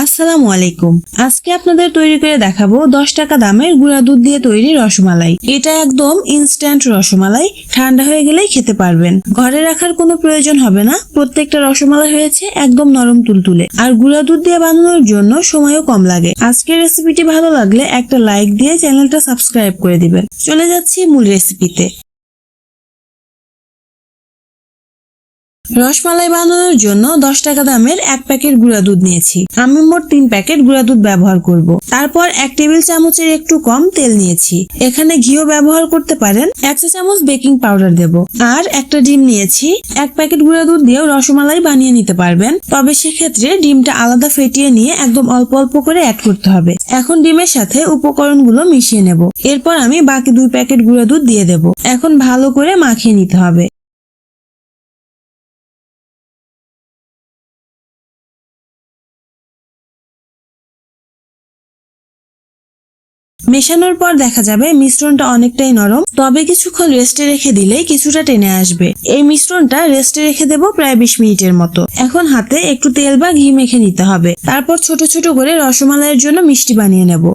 আসসালামু আলাইকুম। আজকে আপনাদের তৈরি করে দেখাবো দশ টাকা দামের গুঁড়া দুধ দিয়ে তৈরি রসমালাই। এটা একদম ইনস্ট্যান্ট রসমালাই, ঠান্ডা হয়ে গেলেই খেতে পারবেন। ঘরে রাখার কোনো প্রয়োজন হবে না, প্রত্যেকটা রসমালাই হয়েছে একদম নরম তুলতুলে। আর গুঁড়া দুধ দিয়ে বানানোর জন্য সময়ও কম লাগে। আজকের রেসিপিটি ভালো লাগলে একটা লাইক দিয়ে চ্যানেলটা সাবস্ক্রাইব করে দিবেন। চলে যাচ্ছি মূল রেসিপিতে রসমালাই বানানোর জন্য দশ টাকা দামের এক প্যাকেট গুঁড়া দুধ নিয়েছি। আমি মোট তিন প্যাকেট গুঁড়া দুধ ব্যবহার করব। তারপর এক টেবিল চামচের একটু কম তেল নিয়েছি। এখানে ঘিও ব্যবহার করতে পারেন। এক চা চামচ বেকিং পাউডার দেব। আর একটা ডিম নিয়েছি। এক প্যাকেট গুঁড়া দুধ দিয়েও রসমালাই বানিয়ে নিতে পারবেন। তবে সেক্ষেত্রে ডিমটা আলাদা ফেটিয়ে নিয়ে একদম অল্প অল্প করে অ্যাড করতে হবে। এখন ডিমের সাথে উপকরণগুলো মিশিয়ে নেব। এরপর আমি বাকি দুই প্যাকেট গুঁড়া দুধ দিয়ে দেব। এখন ভালো করে মাখিয়ে নিতে হবে। মেশানোর পর দেখা যাবে মিশ্রণটা অনেকটাই নরম। তবে কিছুক্ষণ রেস্টে রেখে দিলে কিছুটা টেনে আসবে। এই মিশ্রণটা রেস্টে রেখে দেব প্রায় বিশ মিনিটের মতো। এখন হাতে একটু তেল বা ঘি মেখে নিতে হবে। তারপর ছোট ছোট করে রসমালাইয়ের জন্য মিষ্টি বানিয়ে নেব।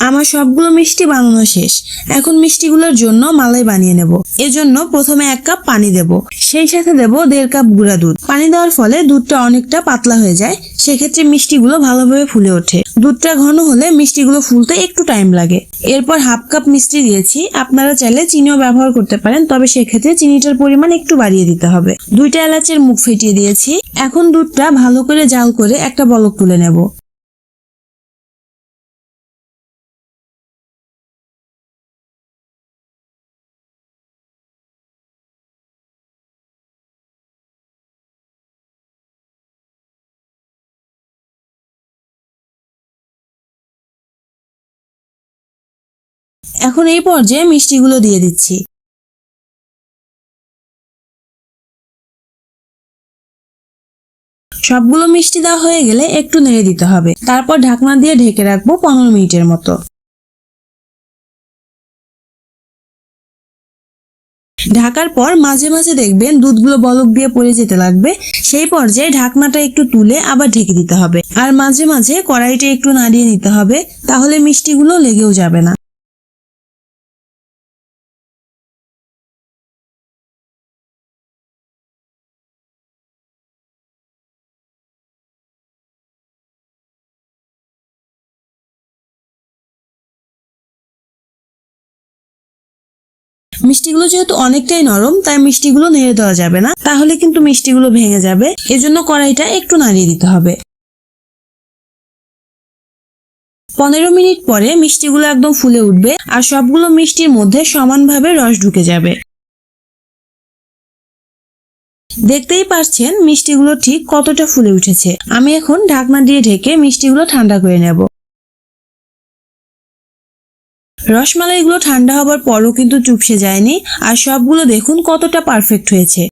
আমার সবগুলো মিষ্টি বানানো শেষ। এখন মিষ্টিগুলোর জন্য মালাই বানিয়ে নেব। এজন্য প্রথমে এক কাপ পানি দেব। সেই সাথে দেব দেড় কাপ গুঁড়া দুধ। পানি দেওয়ার ফলে দুধটা অনেকটা পাতলা হয়ে যায়। সেক্ষেত্রে মিষ্টিগুলো ভালোভাবে ফুলে ওঠে। দুধটা ঘন হলে মিষ্টিগুলো ফুলতে একটু টাইম লাগে। এরপর হাফ কাপ মিষ্টি দিয়েছি। আপনারা চাইলে চিনিও ব্যবহার করতে পারেন, তবে সেক্ষেত্রে চিনিটার পরিমাণ একটু বাড়িয়ে দিতে হবে। দুইটা এলাচের মুখ ফেটিয়ে দিয়েছি। এখন দুধটা ভালো করে জাল করে একটা বলক তুলে নেব। এখন এই পর্যায়ে মিষ্টিগুলো দিয়ে দিচ্ছি। সবগুলো মিষ্টি দেওয়া হয়ে গেলে একটু নেড়ে দিতে হবে। তারপর ঢাকনা দিয়ে ঢেকে রাখব পনেরো মিনিটের মতো। ঢাকার পর মাঝে মাঝে দেখবেন দুধগুলো বলক দিয়ে পড়ে যেতে লাগবে। সেই পর্যায়ে ঢাকনাটা একটু তুলে আবার ঢেকে দিতে হবে। আর মাঝে মাঝে কড়াইটা একটু নাড়িয়ে নিতে হবে, তাহলে মিষ্টিগুলো লেগেও যাবে না। মিষ্টিগুলো যেহেতু অনেকটাই নরম, তাই মিষ্টিগুলো নেড়ে দেওয়া যাবে না। তাহলে কিন্তু মিষ্টিগুলো ভেঙে যাবে। এজন্য কড়াইটা একটু নাড়িয়ে দিতে হবে। পনেরো মিনিট পরে মিষ্টিগুলো একদম ফুলে উঠবে আর সবগুলো মিষ্টির মধ্যে সমানভাবে রস ঢুকে যাবে। দেখতেই পাচ্ছেন মিষ্টিগুলো ঠিক কতটা ফুলে উঠেছে। আমি এখন ঢাকনা দিয়ে ঢেকে মিষ্টিগুলো ঠান্ডা করে নেব। রসমালাইগুলো ঠান্ডা হবার পরও কিন্তু চুপসে যায়নি, আর সবগুলো দেখুন কতটা পারফেক্ট হয়েছে।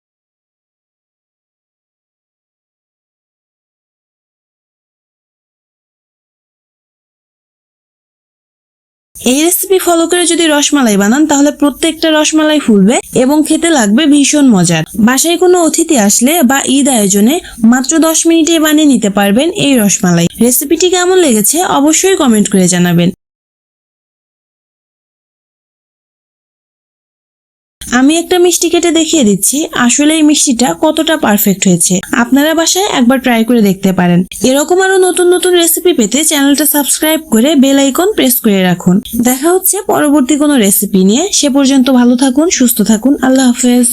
এই রেসিপি ফলো করে যদি রসমালাই বানান, তাহলে প্রত্যেকটা রসমালাই ফুলবে এবং খেতে লাগবে ভীষণ মজার। বাসায় কোনো অতিথি আসলে বা ঈদ আয়োজনে মাত্র দশ মিনিটে বানিয়ে নিতে পারবেন এই রসমালাই। রেসিপিটি কেমন লেগেছে অবশ্যই কমেন্ট করে জানাবেন। আমি একটা মিষ্টি কেটে দেখিয়ে দিচ্ছি। আসলে এই মিষ্টিটা কতটা পারফেক্ট হয়েছে। আপনারা বাসায় একবার ট্রাই করে দেখতে পারেন। এরকম আরও নতুন নতুন রেসিপি পেতে চ্যানেলটা সাবস্ক্রাইব করে বেল আইকন প্রেস করে রাখুন। দেখা হচ্ছে পরবর্তী কোনো রেসিপি নিয়ে। সে পর্যন্ত ভালো থাকুন, সুস্থ থাকুন। আল্লাহ হাফেজ।